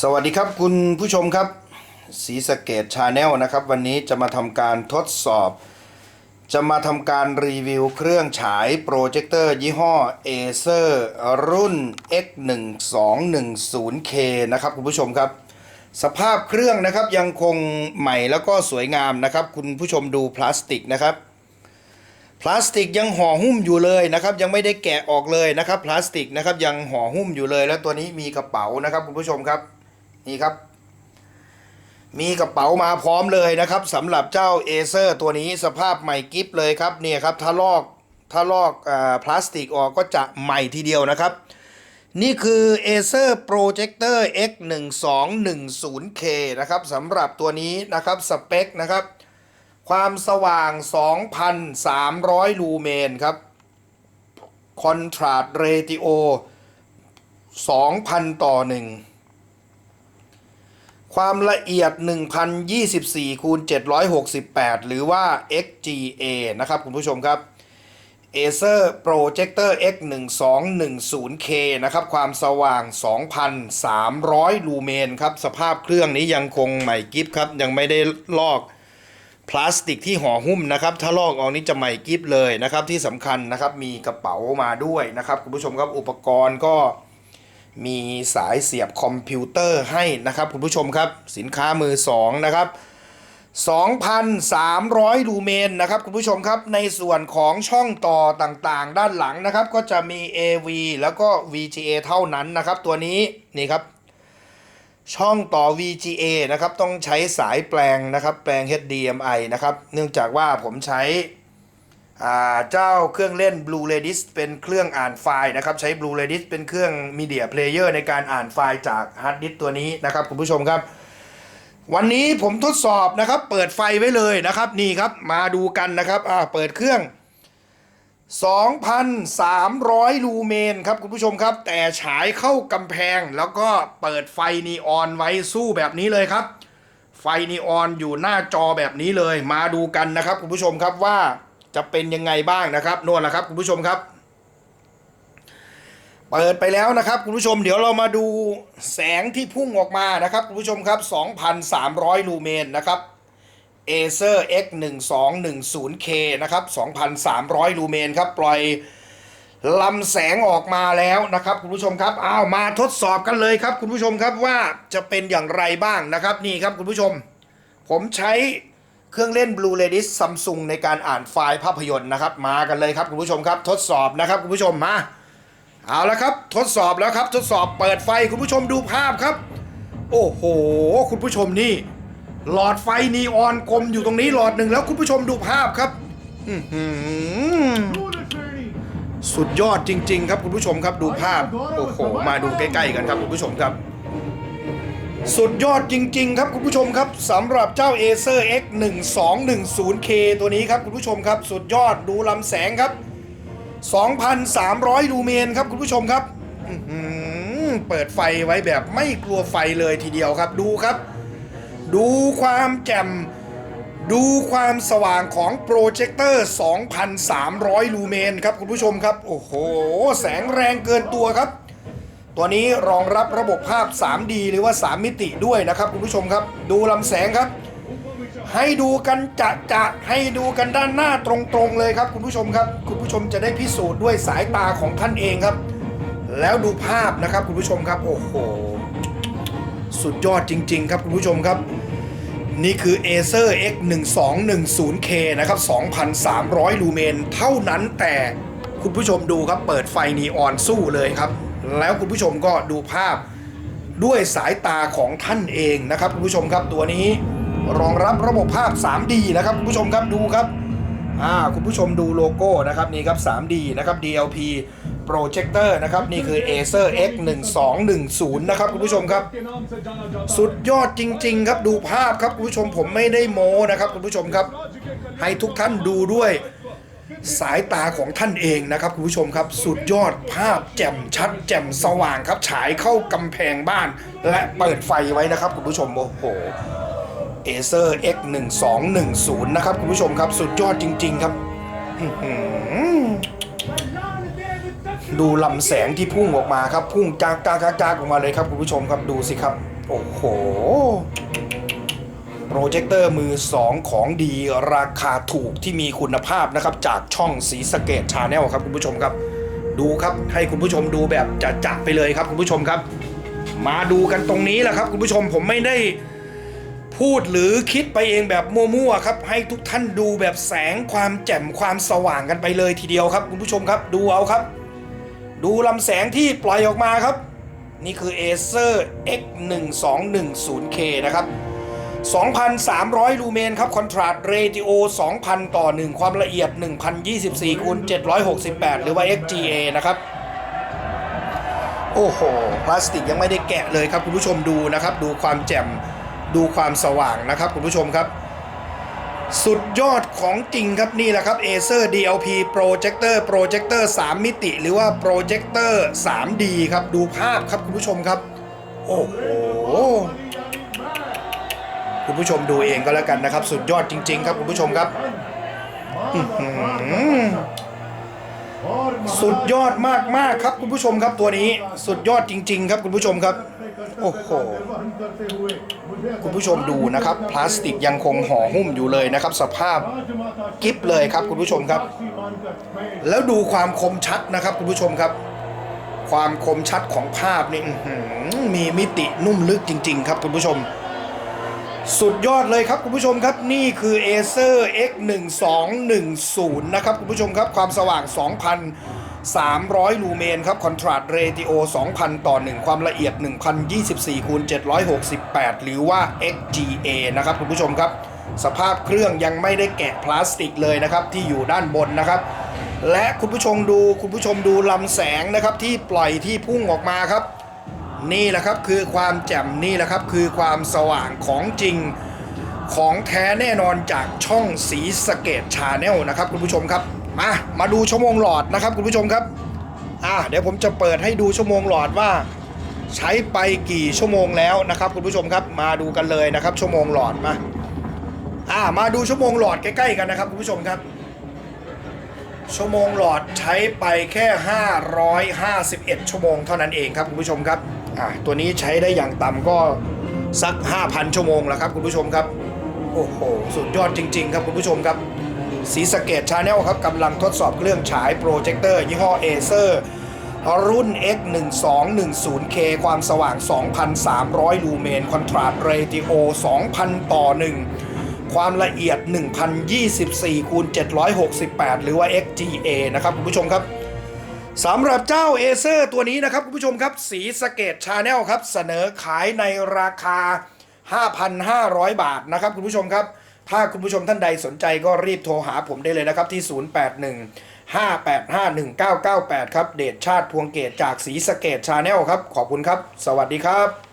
สวัสดีครับคุณผู้ชมครับสีสเกตชาแนลนะครับ วันนี้จะมาทำการทดสอบ จะมาทำการรีวิวเครื่องฉายโปรเจคเตอร์ยี่ห้อ Acer รุ่น X1210K นะครับคุณผู้ชมครับ สภาพเครื่องนะครับยังคงใหม่แล้วก็สวยงามนะครับ คุณผู้ชมดูพลาสติกนะครับ พลาสติกยังห่อหุ้มอยู่เลยนะครับ ยังไม่ได้แกะออกเลยนะครับ พลาสติกนะครับยังห่อหุ้มอยู่เลย แล้วตัวนี้มีกระเป๋านะครับคุณผู้ชมครับ นี่ครับ มีกระเป๋ามาพร้อมเลยนะครับสำหรับเจ้าเอเซอร์ตัวนี้สภาพใหม่กิฟเลยครับเนี่ยครับถ้าลอกถ้าลอกอาพลาสติกออกก็จะใหม่ทีเดียวนะครับ นี่คือ Acer Projector X1210K นะครับสำหรับตัวนี้นะครับสเปคนะครับ ความสว่าง 2,300 ลูเมนครับคอนทราสต์เรติโอ 2,000 ต่อ 1 ความละเอียด 1,024คูณ768 หรือว่า XGA นะครับคุณผู้ชมครับ Acer Projector X1210K นะครับ ความสว่าง 2,300 ลูเมนครับ สภาพเครื่องนี้ยังคงใหม่กิฟครับ ยังไม่ได้ลอกพลาสติกที่ห่อหุ้มนะครับ ถ้าลอกออกนี้จะใหม่กิฟเลยนะครับ ที่สำคัญนะครับ มีกระเป๋ามาด้วยนะครับ คุณผู้ชมครับ อุปกรณ์ก็ มีสายเสียบคอมพิวเตอร์ให้นะครับคุณผู้ชมครับสินค้ามือสองนะครับ 2,300 ลูเมนนะครับคุณผู้ชมครับในส่วนของช่องต่อต่างๆ ด้านหลังนะครับ ก็จะมี AV แล้วก็ VGA เท่านั้นนะครับ ตัวนี้นี่ครับ ช่องต่อ VGA นะครับ ต้องใช้สายแปลงนะครับ แปลง HDMI นะครับ เนื่องจากว่าผมใช้ เจ้าเครื่องเล่น Blue Redis เป็นเครื่องอ่านไฟล์นะครับ ใช้ Blue Redis เป็นเครื่อง Media Player ในการอ่านไฟล์จากฮาร์ดดิสตัวนี้นะครับคุณผู้ชมครับ วันนี้ผมทดสอบนะครับ เปิดไฟไว้เลยนะครับ นี่ครับมาดูกันนะครับอ่าเปิดเครื่อง 2,300 ลูเมนครับคุณผู้ชมครับ แต่ฉายเข้ากำแพงแล้วก็เปิดไฟนีออนไว้สู้แบบนี้เลยครับ ไฟนีออนอยู่หน้าจอแบบนี้เลย มาดูกันนะครับคุณผู้ชมครับว่า จะเป็นยังไงบ้างนะครับนวลละครับคุณผู้ชมครับ เปิดไปแล้วนะครับคุณผู้ชมเดี๋ยวเรามาดูแสงที่พุ่งออกมานะครับคุณผู้ชมครับ 2,300 ลูเมนนะครับ Acer X1210K นะครับ 2,300 ลูเมนครับ ปล่อยลำแสงออกมาแล้วนะครับคุณผู้ชมครับอ้าวมาทดสอบกันเลยครับ คุณผู้ชมครับว่าจะเป็นอย่างไรบ้างนะครับนี่ครับคุณผู้ชม ผมใช้ เครื่องเล่น Blue Redis Samsung ในการอ่านไฟล์ภาพยนตร์นะครับ มากันเลยครับคุณผู้ชมครับ ทดสอบนะครับคุณผู้ชมมา เอาละครับ ทดสอบแล้วครับ ทดสอบเปิดไฟคุณผู้ชมดูภาพครับ โอ้โห คุณผู้ชมนี่ หลอดไฟนีออนกลมอยู่ตรงนี้หลอดหนึ่งแล้วคุณผู้ชมดูภาพครับสุดยอดจริง ๆ ครับคุณผู้ชมครับดูภาพ โอ้โห มาดูใกล้ ๆ กันครับคุณผู้ชมครับ สุดยอดจริง ๆ ครับคุณผู้ชมครับสำหรับเจ้า Acer X 1 2 1 0 K ตัวนี้ครับคุณผู้ชมครับ สุดยอดดูลำแสงครับ 2,300 ลูเมนครับคุณผู้ชมครับเปิดไฟไว้แบบไม่กลัวไฟเลยทีเดียวครับดูครับ ดูความแจ่มดูความสว่างของโปรเจคเตอร์ 2,300 ลูเมนครับคุณผู้ชมครับ โอ้โห แสงแรงเกินตัวครับ ตัวนี้รองรับระบบภาพ 3D หรือว่า 3 มิติด้วยนะครับคุณผู้ชมครับ ดูลำแสงครับ ให้ดูกันจะจะให้ดูกันด้านหน้าตรงๆเลยครับ คุณผู้ชมครับ คุณผู้ชมจะได้พิสูจน์ด้วยสายตาของท่านเองครับ แล้วดูภาพนะครับคุณผู้ชมครับ โอ้โห สุดยอดจริง ๆ ครับคุณผู้ชมครับ นี่คือ Acer X 1 2 1 0 K นะครับ 2,300 ลูเมน เท่านั้นแต่คุณผู้ชมดูครับ เปิดไฟนีออนสู้เลยครับ แล้วคุณผู้ชมก็ดูภาพด้วยสายตาของท่านเองนะครับคุณผู้ชมครับตัวนี้รองรับระบบภาพ 3D นะครับคุณผู้ชมครับดูครับอ่าคุณผู้ชมดูโลโก้นะครับนี่ครับ 3D นะครับ DLP Projector นะครับนี่คือ Acer X 1 2 1 0 นะครับคุณผู้ชมครับ สุดยอดจริง ๆ ครับดูภาพครับคุณผู้ชมผมไม่ได้โม้นะครับคุณผู้ชมครับ ให้ทุกท่านดูด้วย สายตาของท่านเองนะครับคุณผู้ชมครับ สุดยอดภาพแจ่มชัด แจ่มสว่างครับ ฉายเข้ากำแพงบ้าน และเปิดไฟไว้นะครับคุณผู้ชมโอ้โห Acer X 1 2 1 0นะครับคุณผู้ชมครับ สุดยอดจริง ๆ ครับดูลำแสงที่พุ่งออกมาครับ พุ่งจากจากจากจากออกมาเลยครับคุณผู้ชมครับดูสิครับ โอ้โห โปรเจคเตอร์มือ 2 ของดีราคาถูกที่มีคุณภาพนะครับ จากช่องสีสเกตชาแนลครับคุณผู้ชมครับ ดูครับให้คุณผู้ชมดูแบบจะจัดไปเลยครับคุณผู้ชมครับ มาดูกันตรงนี้แหละครับ คุณผู้ชมผมไม่ได้พูดหรือคิดไปเองแบบมั่วๆครับ ให้ทุกท่านดูแบบแสงความแจ่มความสว่างกันไปเลยทีเดียวครับคุณผู้ชมครับดูเอาครับ ดูลำแสงที่ปล่อยออกมาครับ นี่คือ Acer X1210K นะครับ 2,300 ลูเมนครับคอนทราสต์เรติโอ 2,000 ต่อ 1 ความละเอียด 1,024คูณ768 หรือว่า XGA นะครับ โอ้โห พลาสติกยังไม่ได้แกะเลยครับ คุณผู้ชมดูนะครับ ดูความแจ่มดูความสว่างนะครับ คุณผู้ชมครับ สุดยอดของจริงครับนี่แหละครับ Acer DLP Projector Projector 3 มิติ หรือว่า Projector 3D ครับ ดูภาพครับคุณผู้ชมครับ โอ้โห คุณผู้ชมดูเองก็แล้วกันนะครับ สุดยอดจริง ๆ ครับคุณผู้ชมครับสุดยอดมากๆครับคุณผู้ชมครับตัวนี้สุดยอดจริง ๆ ครับคุณผู้ชมครับโอ้โหคุณผู้ชมดูนะครับ พลาสติกยังคงห่อหุ้มอยู่เลยนะครับ สภาพกิฟเลยครับคุณผู้ชมครับ แล้วดูความคมชัดนะครับคุณผู้ชมครับ ความคมชัดของภาพนี่มีมิตินุ่มลึกจริง ๆ ครับคุณผู้ชม สุดยอดเลยครับคุณผู้ชมครับนี่คือ Acer X1210 นะครับคุณผู้ชมครับความสว่าง 2,300 ลูเมนครับคอนทราสต์เรติโอ 2,000 ต่อ 1 ความละเอียด 1,024คูณ768 หรือว่า XGA นะครับคุณผู้ชมครับ สภาพเครื่องยังไม่ได้แกะพลาสติกเลยนะครับที่อยู่ด้านบนนะครับ และคุณผู้ชมดูคุณผู้ชมดูลำแสงนะครับที่ปล่อยที่พุ่งออกมาครับ นี่แหละครับคือความแจ่มนี่แหละครับคือความสว่างของจริงของแท้แน่นอนจากช่องสีสเกตชาแนลนะครับคุณผู้ชมครับ มามาดูชั่วโมงหลอดนะครับคุณผู้ชมครับอ่าเดี๋ยวผมจะเปิดให้ดูชั่วโมงหลอดว่า ใช้ไปกี่ชั่วโมงแล้วนะครับคุณผู้ชมครับมาดูกันเลยนะครับชั่วโมงหลอดมาอ่ามาดูชั่วโมงหลอดใกล้ๆกันนะครับคุณผู้ชมครับ ชั่วโมงหลอดใช้ไปแค่ 551 ชั่วโมงเท่านั้นเองครับคุณผู้ชมครับ อะตัวนี้ใช้ได้อย่างต่ำก็สัก 5,000 ชั่วโมงแล้วครับคุณผู้ชมครับ โอ้โห สุดยอดจริง ๆ ครับคุณผู้ชมครับสีสเกตชาแนลครับกำลังทดสอบเครื่องฉายโปรเจคเตอร์ยี่ห้อ Acer รุ่น X1210K ความสว่าง 2,300 ลูเมนคอนทราสต์เรติโอ 2,000 ต่อ 1 ความละเอียด 1,024คูณ768 หรือว่า XGA นะครับคุณผู้ชมครับ สำหรับเจ้าเอเซอร์ตัวนี้นะครับคุณผู้ชมครับสีสเกตชาแนลครับ เสนอขายในราคา 5,500 บาทนะครับคุณผู้ชมครับ ถ้าคุณผู้ชมท่านใดสนใจก็รีบโทรหาผมได้เลยนะครับที่ 081 585 1998 ครับ เดชชาติพวงเกตจากสีสเกตชาแนลครับ ขอบคุณครับ สวัสดีครับ